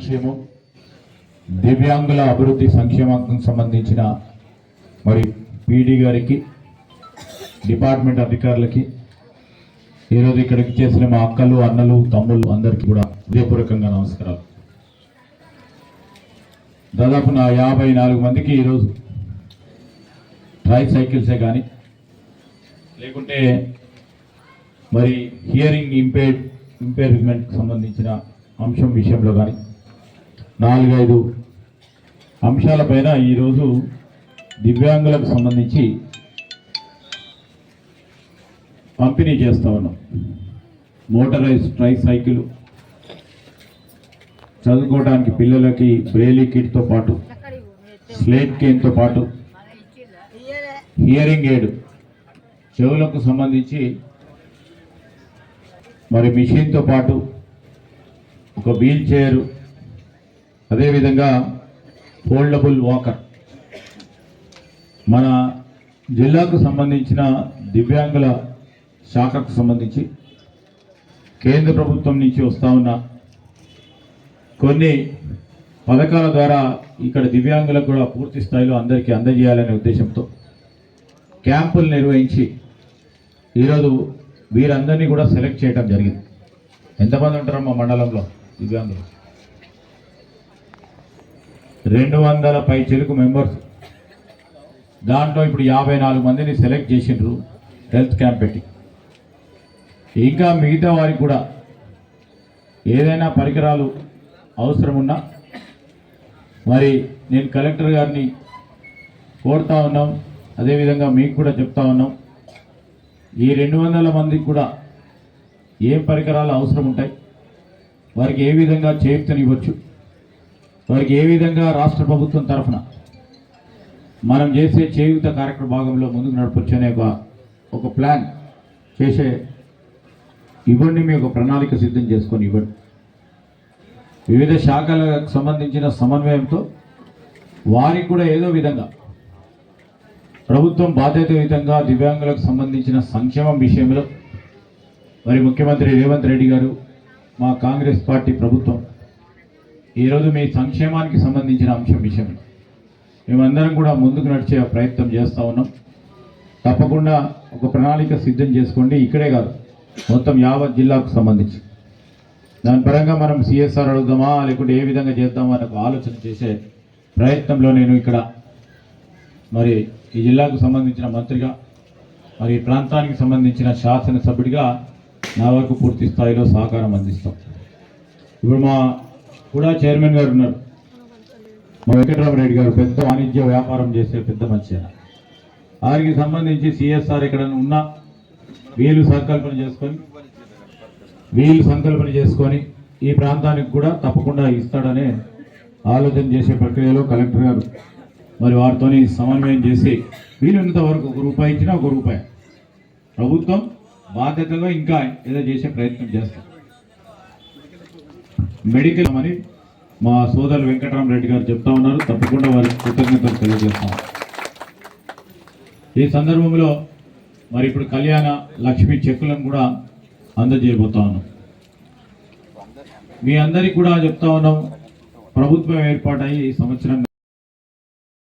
సంక్షేమం దివ్యాంగుల అభివృద్ధి సంక్షేమానికి సంబంధించిన మరి పీడీ గారికి డిపార్ట్మెంట్ అధికారులకి ఈరోజు ఇక్కడికి చేసిన మా అక్కలు అన్నలు తమ్ముళ్ళు అందరికీ కూడా హృదయపూర్వకంగా నమస్కారాలు. దాదాపు నా యాభై నాలుగు మందికి ఈరోజు ట్రై సైకిల్సే కానీ లేకుంటే మరి హియరింగ్ ఇంపేర్ ఇంపేర్మెంట్కి సంబంధించిన అంశం విషయంలో కానీ నాలుగైదు అంశాలపైన ఈరోజు దివ్యాంగులకు సంబంధించి పంపిణీ చేస్తా ఉన్నాం. మోటరైజ్ ట్రై సైకిల్ చదువుకోవడానికి పిల్లలకి బ్రేలీ కిట్తో పాటు స్లేట్ కేన్తో పాటు హియరింగ్ ఎయిడ్ చెవులకు సంబంధించి మరి మిషన్తో పాటు ఒక వీల్ చైర్ అదేవిధంగా ఫోల్డబుల్ వాకర్. మన జిల్లాకు సంబంధించిన దివ్యాంగుల శాఖకు సంబంధించి కేంద్ర ప్రభుత్వం నుంచి వస్తూ ఉన్న కొన్ని పథకాల ద్వారా ఇక్కడ దివ్యాంగులకు కూడా పూర్తి స్థాయిలో అందరికీ అందజేయాలనే ఉద్దేశంతో క్యాంపులు నిర్వహించి ఈరోజు వీరందరినీ కూడా సెలెక్ట్ చేయడం జరిగింది. ఎంతమంది ఉంటారో మా మండలంలో దివ్యాంగులు? రెండు వందల పై చెరుకు మెంబర్స్ దాంట్లో ఇప్పుడు యాభై నాలుగు మందిని సెలెక్ట్ చేసిండ్రు హెల్త్ క్యాంప్ పెట్టి. ఇంకా మిగతా వారికి కూడా ఏదైనా పరికరాలు అవసరం ఉన్నా మరి నేను కలెక్టర్ గారిని కోరుతా ఉన్నాం. అదేవిధంగా మీకు కూడా చెప్తా ఉన్నాం. ఈ రెండు వందల మందికి కూడా ఏ పరికరాలు అవసరం ఉంటాయి? వారికి ఏ విధంగా చేయుతనివ్వచ్చు? వారికి ఏ విధంగా రాష్ట్ర ప్రభుత్వం తరఫున మనం చేసే చేయూత కార్యక్రమ భాగంలో ముందుకు నడపొచ్చనే ఒక ఒక ప్లాన్ చేసే ఇవ్వండి మీ ఒక ప్రణాళిక సిద్ధం చేసుకొని ఇవ్వండి. వివిధ శాఖలకు సంబంధించిన సమన్వయంతో వారికి కూడా ఏదో విధంగా ప్రభుత్వం బాధ్యతాయుతంగా దివ్యాంగులకు సంబంధించిన సంక్షేమం విషయంలో మరి ముఖ్యమంత్రి రేవంత్ రెడ్డి గారు మా కాంగ్రెస్ పార్టీ ప్రభుత్వం ఈరోజు మీ సంక్షేమానికి సంబంధించిన అంశం విషయంలో మేమందరం కూడా ముందుకు నడిచే ప్రయత్నం చేస్తూ ఉన్నాం. తప్పకుండా ఒక ప్రణాళిక సిద్ధం చేసుకోండి. ఇక్కడే కాదు మొత్తం యావత్ జిల్లాకు సంబంధించి. దాని పరంగా మనం సిఎస్ఆర్ అడుగుదామా లేకుంటే ఏ విధంగా చేద్దామా అని ఒక ఆలోచన చేసే ప్రయత్నంలో నేను ఇక్కడ మరి ఈ జిల్లాకు సంబంధించిన మంత్రిగా మరి ఈ ప్రాంతానికి సంబంధించిన శాసనసభ్యుడిగా నా వరకు పూర్తి స్థాయిలో సహకారం అందిస్తాం. ఇప్పుడు మా కూడా చైర్మన్ గారు ఉన్నారు. మా వెంకటరామరెడ్డి గారు పెద్ద వాణిజ్య వ్యాపారం చేసే పెద్ద మంచి వారికి సంబంధించి సిఎస్ఆర్ ఇక్కడ ఉన్నా వీళ్ళు సంకల్పన చేసుకొని వీళ్ళు సంకల్పన చేసుకొని ఈ ప్రాంతానికి కూడా తప్పకుండా ఇస్తాడనే ఆలోచన చేసే ప్రక్రియలో కలెక్టర్ గారు మరి వారితోని సమన్వయం చేసి వీలున్నంత వరకు ఒక రూపాయి ఇచ్చినా ఒక రూపాయి. ప్రభుత్వం బాధ్యతగా ఇంకా ఏదో చేసే ప్రయత్నం చేస్తాం. మెడికల్ అని మా సోదరు వెంకటరామరెడ్డి గారు చెప్తా ఉన్నారు. తప్పకుండా వారికి కృతజ్ఞతలు తెలియజేస్తాం. ఈ సందర్భంలో మరి ఇప్పుడు కళ్యాణ లక్ష్మి చెక్కులను కూడా అందజేయబోతా ఉన్నాం. మీ అందరికీ కూడా చెప్తా ఉన్నాం. ప్రభుత్వం ఏర్పాటయ్యి ఈ సంవత్సరం